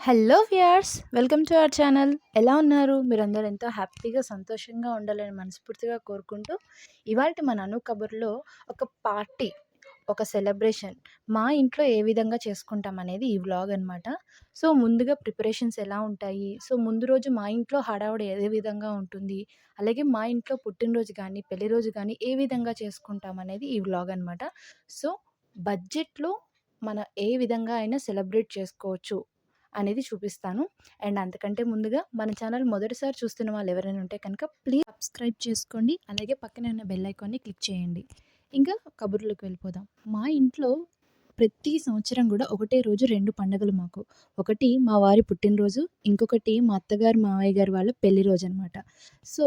Hello viewers welcome to our channel. ఎలా ఉన్నారు? మీరందరూ ఎంతో హ్యాపీగా సంతోషంగా ఉండాలని మనస్ఫూర్తిగా కోరుకుంటూ ఇవాళ మన అను కబుర్లో ఒక పార్టీ ఒక సెలబ్రేషన్ మా ఇంట్లో ఏ విధంగా చేసుకుంటాం అనేది ఈ వ్లాగ్ అనమాట సో ముందుగా ప్రిపరేషన్స్ ఎలా ఉంటాయి? సో ముందు రోజు మా ఇంట్లో హడావుడి ఏ విధంగా ఉంటుంది? అలాగే మా ఇంట్లో పుట్టినరోజు కానీ పెళ్ళి రోజు కానీ ఏ విధంగా చేసుకుంటాం అనేది ఈ వ్లాగ్ అనమాట సో బడ్జెట్లో మన ఏ విధంగా అయినా సెలబ్రేట్ చేసుకోవచ్చు. అనేది చూపిస్తాను. అండ్ అంతకంటే ముందుగా మన ఛానల్ మొదటిసారి చూస్తున్న వాళ్ళు ఎవరైనా ఉంటే కనుక ప్లీజ్ సబ్స్క్రైబ్ చేసుకోండి. అలాగే పక్కనే ఉన్న బెల్ ఐకాన్ని క్లిక్ చేయండి. ఇంకా కబుర్లోకి వెళ్ళిపోదాం. మా ఇంట్లో ప్రతి సంవత్సరం కూడా ఒకటే రోజు రెండు పండుగలు మాకు. ఒకటి మా వారి పుట్టినరోజు ఇంకొకటి మా అత్తగారు మావయ్య గారు వాళ్ళ పెళ్ళి రోజు అనమాట సో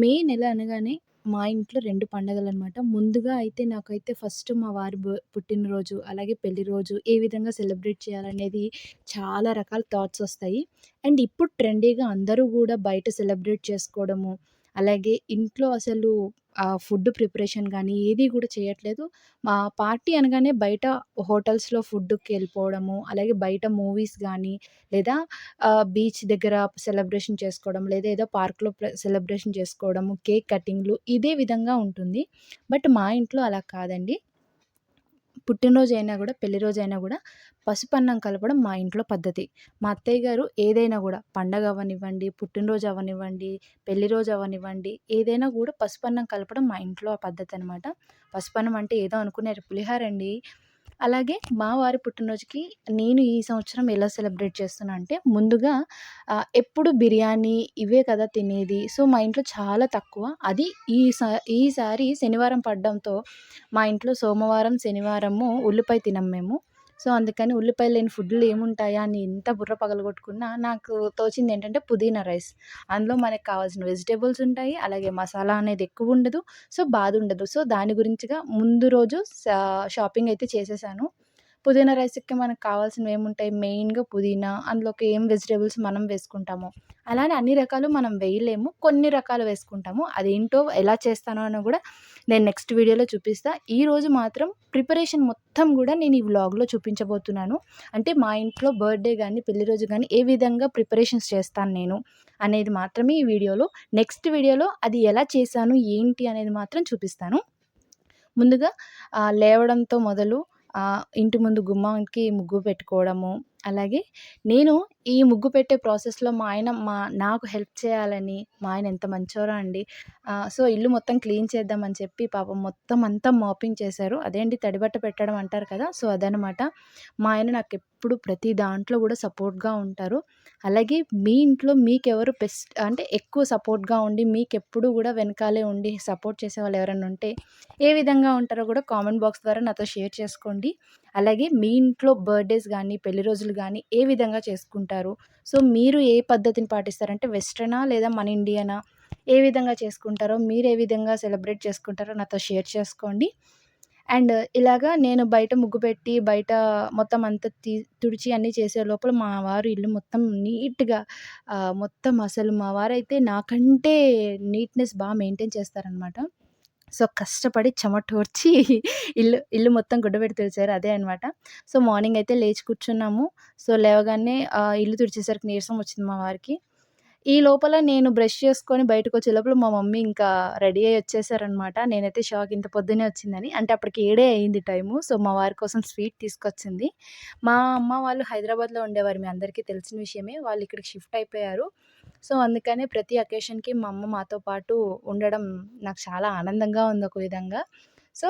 మే నెల అనగానే మా ఇంట్లో రెండు పండగలనమాట. ముందుగా అయితే నాకైతే ఫస్ట్ మా వారి బ పుట్టినరోజు అలాగే పెళ్ళి రోజు ఏ విధంగా సెలబ్రేట్ చేయాలనేది చాలా రకాల థాట్స్ వస్తాయి. అండ్ ఇప్పుడు ట్రెండీగా అందరూ కూడా బయట సెలబ్రేట్ చేసుకోవడము అలాగే ఇంట్లో అసలు ఫుడ్ ప్రిపరేషన్ కానీ ఏది కూడా చేయట్లేదు. మా పార్టీ అనగానే బయట హోటల్స్లో ఫుడ్కి వెళ్ళిపోవడము అలాగే బయట మూవీస్ కానీ లేదా బీచ్ దగ్గర సెలబ్రేషన్ చేసుకోవడం లేదా ఏదో పార్క్లో సెలబ్రేషన్ చేసుకోవడము కేక్ కటింగ్లు ఇదే విధంగా ఉంటుంది. బట్ మా ఇంట్లో అలా కాదండి. పుట్టినరోజు అయినా కూడా పెళ్ళి రోజు అయినా కూడా పసుపన్నం కలపడం మా ఇంట్లో పద్ధతి. మా అత్తయ్య గారు ఏదైనా కూడా పండగ అవనివ్వండి పుట్టినరోజు అవనివ్వండి పెళ్ళి రోజు అవనివ్వండి ఏదైనా కూడా పసుపు అన్నం కలపడం మా ఇంట్లో పద్ధతి అనమాట పసుపన్నం అంటే ఏదో అనుకునే పులిహోర అండి అలాగే మా వారి పుట్టినరోజుకి నేను ఈ సంవత్సరం ఎలా సెలబ్రేట్ చేస్తున్నా అంటే ముందుగా ఎప్పుడు బిర్యానీ ఇవే కదా తినేది. సో మా ఇంట్లో చాలా తక్కువ. అది ఈ ఈసారి శనివారం పడడంతో మా ఇంట్లో సోమవారం శనివారము ఉల్లిపాయ తినం మేము. సో అందుకని ఉల్లిపాయలు లేని ఫుడ్లు ఏముంటాయా అని ఎంత బుర్ర పగలగొట్టుకున్నా నాకు తోచింది ఏంటంటే పుదీనా రైస్. అందులో మనకు కావాల్సిన వెజిటేబుల్స్ ఉంటాయి అలాగే మసాలా అనేది ఎక్కువ ఉండదు సో బాధ ఉండదు సో దాని గురించిగా ముందు రోజు షాపింగ్ అయితే చేసేసాను. పుదీనా రైస్కి మనకు కావాల్సినవి ఏముంటాయి? మెయిన్గా పుదీనా అందులోకి ఏం వెజిటేబుల్స్ మనం వేసుకుంటామో. అలానే అన్ని రకాలు మనం వేయలేము. కొన్ని రకాలు వేసుకుంటాము. అదేంటో ఎలా చేస్తానో అని కూడా నేను నెక్స్ట్ వీడియోలో చూపిస్తాను ఈరోజు మాత్రం ప్రిపరేషన్ మొత్తం కూడా నేను ఈ వ్లాగ్లో చూపించబోతున్నాను. అంటే మా ఇంట్లో బర్త్డే కానీ పెళ్ళి రోజు కానీ ఏ విధంగా ప్రిపరేషన్స్ చేస్తాను నేను అనేది మాత్రమే ఈ వీడియోలో నెక్స్ట్ వీడియోలో అది ఎలా చేశాను ఏంటి అనేది మాత్రం చూపిస్తాను. ముందుగా లేవడంతో మొదలు ఇంటి ముందు గుమ్మానికి ముగ్గు పెట్టుకోవడము. అలాగే నేను ఈ ముగ్గు పెట్టే ప్రాసెస్లో మా ఆయన మా నాకు హెల్ప్ చేయాలని మా ఆయన ఎంత మంచోరో అండి. సో ఇల్లు మొత్తం క్లీన్ చేద్దామని చెప్పి పాపం మొత్తం అంతా మాపింగ్ చేశారు. అదేంటి తడిబట్ట పెట్టడం అంటారు కదా సో అదనమాట. మా ఆయన నాకు ఎప్పుడు ప్రతి దాంట్లో కూడా సపోర్ట్గా ఉంటారు. అలాగే మీ ఇంట్లో మీకెవరు బెస్ట్ అంటే ఎక్కువ సపోర్ట్గా ఉండి మీకు ఎప్పుడు కూడా వెనకాలే ఉండి సపోర్ట్ చేసే వాళ్ళు ఎవరైనా ఉంటే ఏ విధంగా ఉంటారో కూడా కామెంట్ బాక్స్ ద్వారా నాతో షేర్ చేసుకోండి. అలాగే మీ ఇంట్లో బర్త్డేస్ కానీ పెళ్ళి రోజులు కానీ ఏ విధంగా చేసుకుంటారు? సో మీరు ఏ పద్ధతిని పాటిస్తారంటే వెస్ట్రనా లేదా మన ఇండియనా? ఏ విధంగా చేసుకుంటారో మీరు ఏ విధంగా సెలబ్రేట్ చేసుకుంటారో నాతో షేర్ చేసుకోండి. అండ్ ఇలాగా నేను బయట ముగ్గు పెట్టి బయట మొత్తం అంతా తీ తుడిచి అన్నీ చేసే లోపల మా వారు ఇల్లు మొత్తం నీట్గా మొత్తం అసలు మా వారైతే నాకంటే నీట్నెస్ బాగా మెయింటైన్ చేస్తారనమాట. సో కష్టపడి చెమటోర్చి ఇల్లు ఇల్లు మొత్తం గుడ్డబెట్టి తుడిచారు అదే అనమాట. సో మార్నింగ్ అయితే లేచి కూర్చున్నాము. సో లేవగానే ఇల్లు తుడిచేసరికి నీరసం వచ్చింది మా వారికి. ఈ లోపల నేను బ్రష్ చేసుకొని బయటకు వచ్చే లోపల మా మమ్మీ ఇంకా రెడీ అయ్యి వచ్చేసారనమాట నేనైతే షాక్ ఇంత పొద్దునే వచ్చిందని. అంటే అప్పటికి ఏడే అయింది టైము. సో మా వారి కోసం స్వీట్ తీసుకొచ్చింది. మా అమ్మ వాళ్ళు హైదరాబాద్లో ఉండేవారు. మీ అందరికీ తెలిసిన విషయమే. వాళ్ళు ఇక్కడికి షిఫ్ట్ అయిపోయారు. సో అందుకనే ప్రతి అకేషన్కి మా అమ్మ మాతో పాటు ఉండడం నాకు చాలా ఆనందంగా ఉంది ఒక విధంగా. సో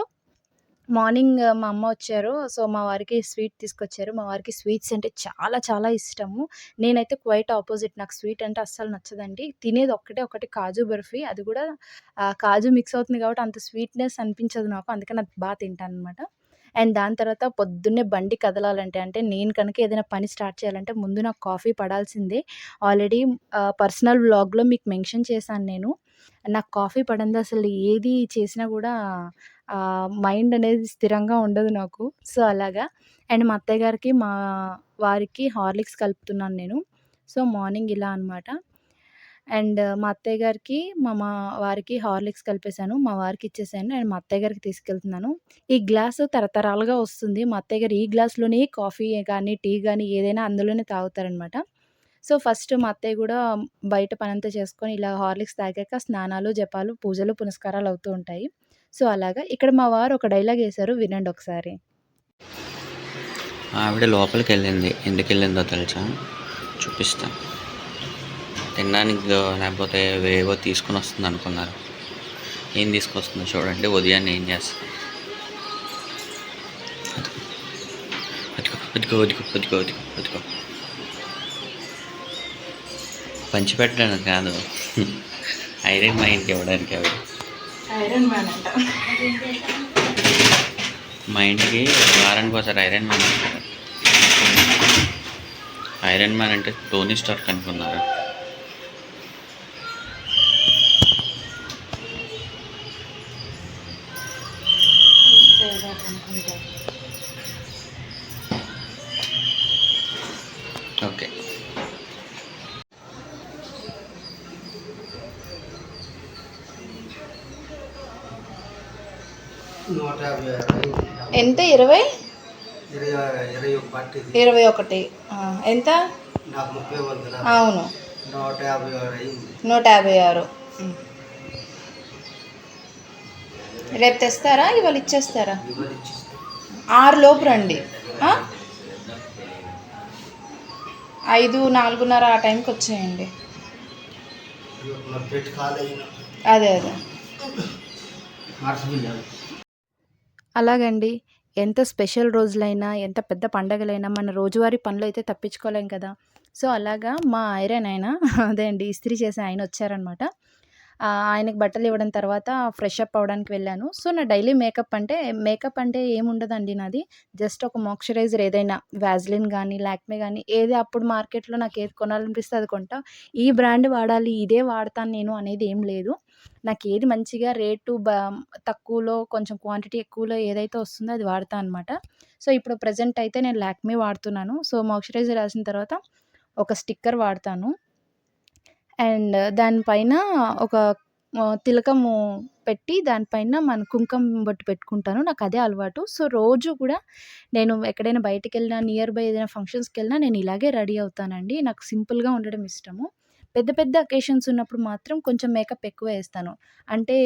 మార్నింగ్ మా అమ్మ వచ్చారు. సో మా వారికి స్వీట్ తీసుకొచ్చారు. మా వారికి స్వీట్స్ అంటే చాలా చాలా ఇష్టము. నేనైతే క్వైట్ ఆపోజిట్. నాకు స్వీట్ అంటే అస్సలు నచ్చదండి. తినేది ఒక్కటే ఒకటి కాజు బర్ఫీ. అది కూడా కాజు మిక్స్ అవుతుంది కాబట్టి అంత స్వీట్నెస్ అనిపించదు నాకు. అందుకని అది బాగా తింటాను అనమాట అండ్ దాని తర్వాత పొద్దున్నే బండి కదలాలంటే అంటే నేను కనుక ఏదైనా పని స్టార్ట్ చేయాలంటే ముందు నాకు కాఫీ పడాల్సిందే. ఆల్రెడీ పర్సనల్ వ్లాగ్లో మీకు మెన్షన్ చేశాను నేను. నాకు కాఫీ పడంది అసలు ఏది చేసినా కూడా మైండ్ అనేది స్థిరంగా ఉండదు నాకు సో అలాగా అండ్ మా అత్తయ్య గారికి మా వారికి హార్లిక్స్ కలుపుతున్నాను నేను సో మార్నింగ్ ఇలా అనమాట అండ్ మా అత్తయ్య గారికి, మా మా వారికి హార్లిక్స్ కలిపేసాను. మా వారికి ఇచ్చేసాను. అండ్ మా అత్తయ్య గారికి తీసుకెళ్తున్నాను. ఈ గ్లాసు తరతరాలుగా వస్తుంది. మా అత్తయ్య గారు ఈ గ్లాస్‌లోనే కాఫీ కానీ టీ కానీ ఏదైనా అందులోనే తాగుతారనమాట. సో, ఫస్ట్ మా అత్తయ్య కూడా బయట పనంతా చేసుకొని ఇలా హార్లిక్స్ తాగాక స్నానాలు, జపాలు, పూజలు, పునస్కారాలు అవుతూ ఉంటాయి. సో, అలాగా ఇక్కడ మా వారు ఒక డైలాగ్ వేశారు వినండి ఒకసారి. ఆవిడ లోపలికి వెళ్ళింది ఎందుకెళ్ళిందో తెలుసా? చూపిస్తా. తినడానికి లేకపోతే ఏవేవో తీసుకొనొస్తుందనుకున్నారు. ఏం తీసుకొస్తుందో చూడండి. ఉదయాన్నే ఏం చేస్తది. అదిగో, అదిగో, అదిగో, అదిగో, అదిగో, అదిగో. పంచిపెట్టడానికి కాదు. ఐరన్ మైన్‌కి ఇవ్వడానికి ఆవిడ. ఐరన్ మ్యాన్ అంట. మా ఇంటికి వారానికి ఒకసారి ఐరన్ మ్యాన్ వస్తాడు. ఐరన్ మ్యాన్ అంటే టోనీ స్టార్క్ అనుకున్నారా? ఓకే. ఎంత 20? ఇరవై ఇరవై ఒక పట్టింది 21. ఆ! ఎంత? అవును. నూట యాభై ఆరు అయింది 156. హ్మ్. రేపు తెస్తారా? ఇవాళ ఇచ్చేస్తారా? 6 లోపు రండి. 5, 4:30 ఆ టైంకి వచ్చేయండి. అదే అదే. అలాగండి. ఎంత స్పెషల్ రోజులైనా, ఎంత పెద్ద పండగలైనా మన రోజువారీ అయితే తప్పించుకోలేం కదా! సో, అలాగా మా ఐరన్ ఆయన అదే అండి ఇస్త్రీ చేసే ఆయన వచ్చారనమాట. ఆయనకు ఆయనకి బట్టలు ఇవ్వడం తర్వాత ఫ్రెష్ అప్ అవ్వడానికి వెళ్ళాను. సో, నా డైలీ మేకప్ అంటే మేకప్ అంటే ఏముండదండి నాది. జస్ట్ ఒక మాయిశ్చరైజర్ ఏదైనా వ్యాజ్లిన్ కానీ లాక్మే కానీ ఏది అప్పుడు మార్కెట్‌లో నాకు ఏది కొనాలనిపిస్తే అది కొంటా. ఈ బ్రాండ్ వాడాలి, ఇదే వాడతాను నేను అనేది ఏం లేదు. నాకు ఏది మంచిగా రేటు బ తక్కువలో కొంచెం క్వాంటిటీ ఎక్కువలో ఏదైతే వస్తుందో అది వాడతా అనమాట. సో, ఇప్పుడు ప్రజెంట్ అయితే నేను లాక్మే వాడుతున్నాను. సో, మాయిశ్చరైజర్ రాసిన తర్వాత ఒక స్టిక్కర్ వాడతాను. అండ్ దానిపైన ఒక తిలకము పెట్టి దానిపైన మన కుంకుమ బొట్టు పెట్టుకుంటాను. నాకు అదే అలవాటు. సో, రోజు కూడా నేను ఎక్కడైనా బయటికెళ్ళినా, నియర్ బై ఏదైనా ఫంక్షన్స్కి వెళ్ళినా నేను ఇలాగే రెడీ అవుతానండి. నాకు సింపుల్‌గా ఉండడం ఇష్టము. పెద్ద పెద్ద అకేషన్స్ ఉన్నప్పుడు మాత్రం కొంచెం మేకప్ ఎక్కువ వేస్తాను అంటే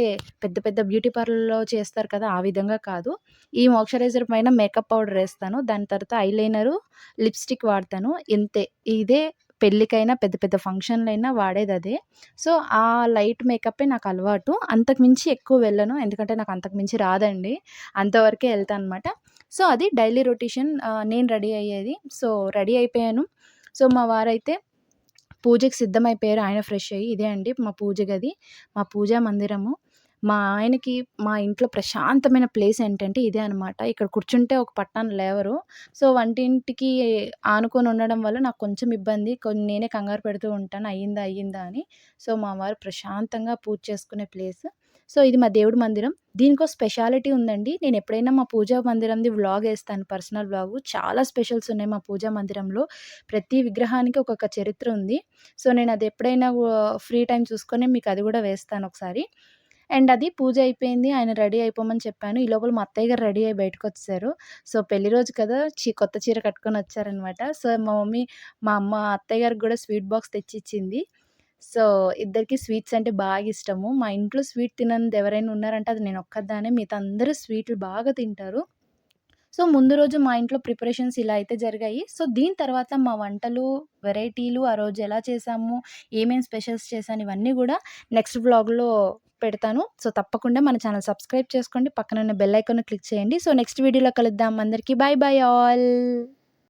పెద్ద పెద్ద బ్యూటీ పార్లర్‌లో చేస్తారు కదా! ఆ విధంగా కాదు. ఈ మాయిశ్చరైజర్ పైన మేకప్ పౌడర్ వేస్తాను దాని తర్వాత ఐలైనరు, లిప్‌స్టిక్ వాడతాను. ఇంతే. ఇదే పెళ్ళికైనా, పెద్ద పెద్ద ఫంక్షన్‌లైనా వాడేది అదే సో, ఆ లైట్ మేకప్పే నాకు అలవాటు. అంతకు మించి ఎక్కువ వెళ్ళను. ఎందుకంటే నాకు అంతకుమించి రాదండి. అంతవరకే వెళ్తాను అనమాట. సో, అది డైలీ రొటేషన్ నేను రెడీ అయ్యేది. సో, రెడీ అయిపోయాను. సో, మా వారైతే పూజకి సిద్ధమైపోయారు. ఆయన ఫ్రెష్ అయ్యి. ఇదే అండి మా పూజ గది. మా పూజా మందిరము. మా ఆయనకి మా ఇంట్లో ప్రశాంతమైన ప్లేస్ ఏంటంటే ఇదే అనమాట. ఇక్కడ కూర్చుంటే ఒక పట్టాన లేవరు. సో, వంటింటికి ఆనుకొని ఉండడం వల్ల నాకు కొంచెం ఇబ్బంది. కొన్ని నేనే కంగారు పెడుతూ ఉంటాను. అయ్యిందా? అయ్యిందా? అని. సో, మా వారు ప్రశాంతంగా పూజ చేసుకునే ప్లేస్. సో, ఇది మా దేవుడి మందిరం. దీనికో స్పెషాలిటీ ఉందండి. నేను ఎప్పుడైనా మా పూజా మందిరంది వ్లాగ్ వేస్తాను పర్సనల్ వ్లాగు. చాలా స్పెషల్స్ ఉన్నాయి మా పూజా మందిరంలో. ప్రతి విగ్రహానికి ఒక్కొక్క చరిత్ర ఉంది. సో, నేను అది ఎప్పుడైనా ఫ్రీ టైం చూసుకొని మీకు అది కూడా వేస్తాను ఒకసారి. అండ్ అది పూజ అయిపోయింది. ఆయన రెడీ అయిపోమని చెప్పాను. ఈ లోపల మా అత్తయ్య గారు రెడీ అయ్యి బయటకొచ్చేసారు. సో, పెళ్ళి రోజు కదా! చీ కొత్త చీర కట్టుకొని వచ్చారనమాట. సో, మా మమ్మీ మా అమ్మ అత్తయ్య గారికి కూడా స్వీట్ బాక్స్ తెచ్చిచ్చింది. సో, ఇద్దరికీ స్వీట్స్ అంటే బాగా ఇష్టము. మా ఇంట్లో స్వీట్ తిననిది ఎవరైనా ఉన్నారంటే అది నేను ఒక్కదానే మిగతా అందరూ స్వీట్లు బాగా తింటారు. సో, ముందు రోజు మా ఇంట్లో ప్రిపరేషన్స్ ఇలా అయితే జరిగాయి. సో, దీని తర్వాత మా వంటలు, వెరైటీలు ఆ రోజు ఎలా చేశాము, ఏమేం స్పెషల్స్ చేశాను ఇవన్నీ కూడా నెక్స్ట్ బ్లాగ్లో పెడతాను. సో, తప్పకుండా మన ఛానల్ సబ్స్క్రైబ్ చేసుకోండి. పక్కనున్న బెల్ ఐకాన్ క్లిక్ చేయండి. సో, నెక్స్ట్ వీడియోలో కలుద్దాం. అందరికీ బై బై ఆల్.